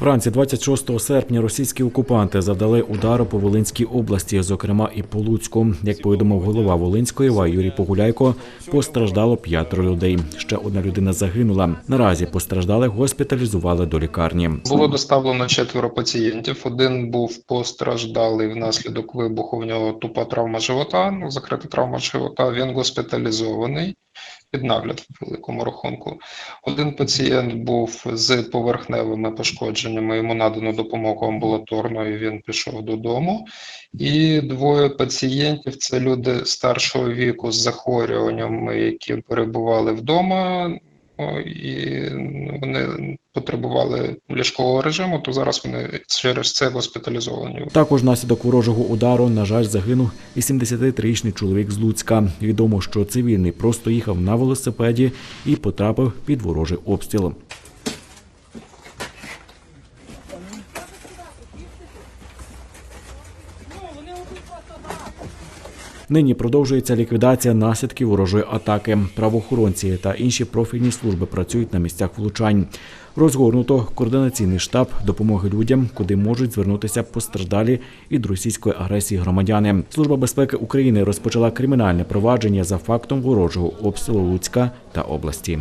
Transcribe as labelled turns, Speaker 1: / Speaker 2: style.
Speaker 1: Вранці 26 серпня російські окупанти завдали удару по Волинській області, зокрема і по Луцьку. Як повідомив голова Волинської ва Юрій Погуляйко, постраждало п'ятеро людей. Ще одна людина загинула. Наразі постраждалих госпіталізували до лікарні.
Speaker 2: Було доставлено четверо пацієнтів. Один був постраждалий внаслідок вибуху. В нього тупа травма живота, ну, закрита травма живота. Він госпіталізований під нагляд в великому рахунку. Один пацієнт був з поверхневими пошкодженнями. Йому надано допомогу амбулаторно, і він пішов додому. І двоє пацієнтів це люди старшого віку з захворюваннями, які перебували вдома. І вони потребували ліжкового режиму, то зараз вони через це госпіталізовані.
Speaker 1: Також внаслідок ворожого удару, на жаль, загинув і 73-річний чоловік з Луцька. Відомо, що цивільний просто їхав на велосипеді і потрапив під ворожий обстріл. Нині продовжується ліквідація наслідків ворожої атаки. Правоохоронці та інші профільні служби працюють на місцях влучань. Розгорнуто координаційний штаб допомоги людям, куди можуть звернутися постраждалі від російської агресії громадяни. Служба безпеки України розпочала кримінальне провадження за фактом ворожого обстрілу Луцька та області.